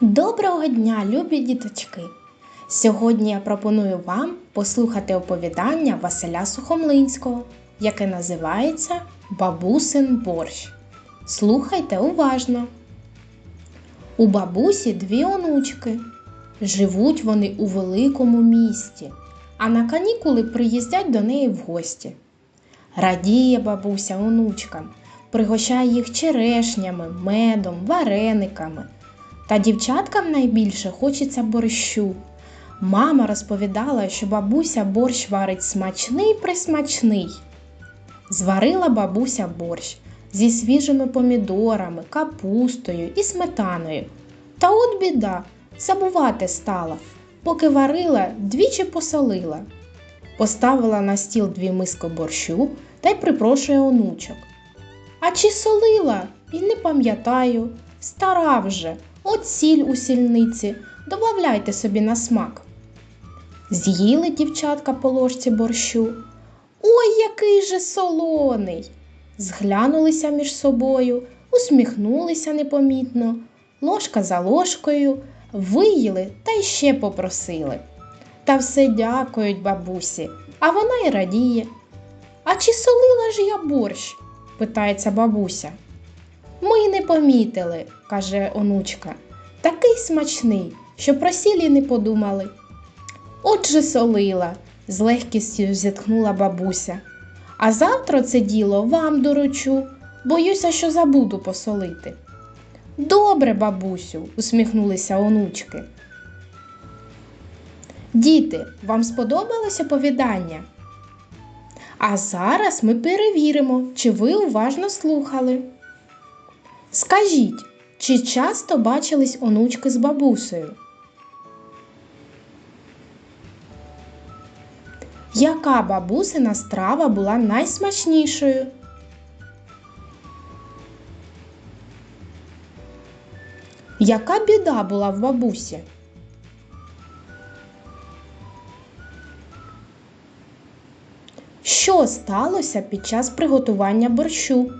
Доброго дня, любі діточки! Сьогодні я пропоную вам послухати оповідання Василя Сухомлинського, яке називається Бабусин борщ. Слухайте уважно. У бабусі дві онучки. Живуть вони у великому місті, а на канікули приїздять до неї в гості. Радіє бабуся онучкам, пригощає їх черешнями, медом, варениками. Та дівчаткам найбільше хочеться борщу. Мама розповідала, що бабуся борщ варить смачний присмачний. Зварила бабуся борщ зі свіжими помідорами, капустою і сметаною. Та от біда, забувати стала, поки варила, двічі посолила. Поставила на стіл дві миски борщу та й припрошує онучок. А чи солила? І не пам'ятаю. Стара вже, от сіль у сільниці, добавляйте собі на смак. З'їли дівчатка по ложці борщу. Ой, який же солоний! Зглянулися між собою, усміхнулися непомітно, ложка за ложкою, виїли та й ще попросили. Та все дякують бабусі, а вона й радіє. А чи солила ж я борщ? питається бабуся. Ми й не помітили, каже онучка. Такий смачний, що про сілі не подумали. Отже солила, з легкістю зітхнула бабуся. А завтра це діло вам доручу, боюся, що забуду посолити. Добре, бабусю, усміхнулися онучки. Діти, вам сподобалось оповідання? А зараз ми перевіримо, чи ви уважно слухали. Скажіть, чи часто бачились онучки з бабусею? Яка бабусина страва була найсмачнішою? Яка біда була в бабусі? Що сталося під час приготування борщу?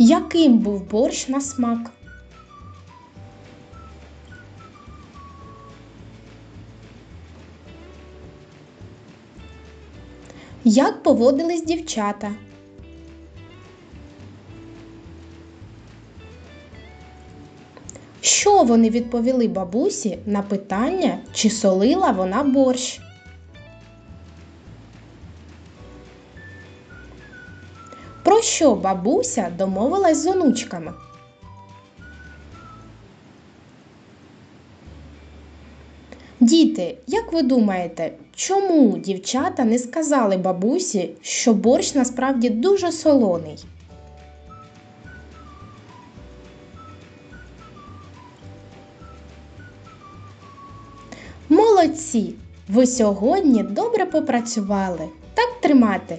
Яким був борщ на смак? Як поводились дівчата? Що вони відповіли бабусі на питання, чи солила вона борщ? Про що бабуся домовилась з онучками? Діти, як ви думаєте, чому дівчата не сказали бабусі, що борщ насправді дуже солоний? Молодці! Ви сьогодні добре попрацювали. Так тримати.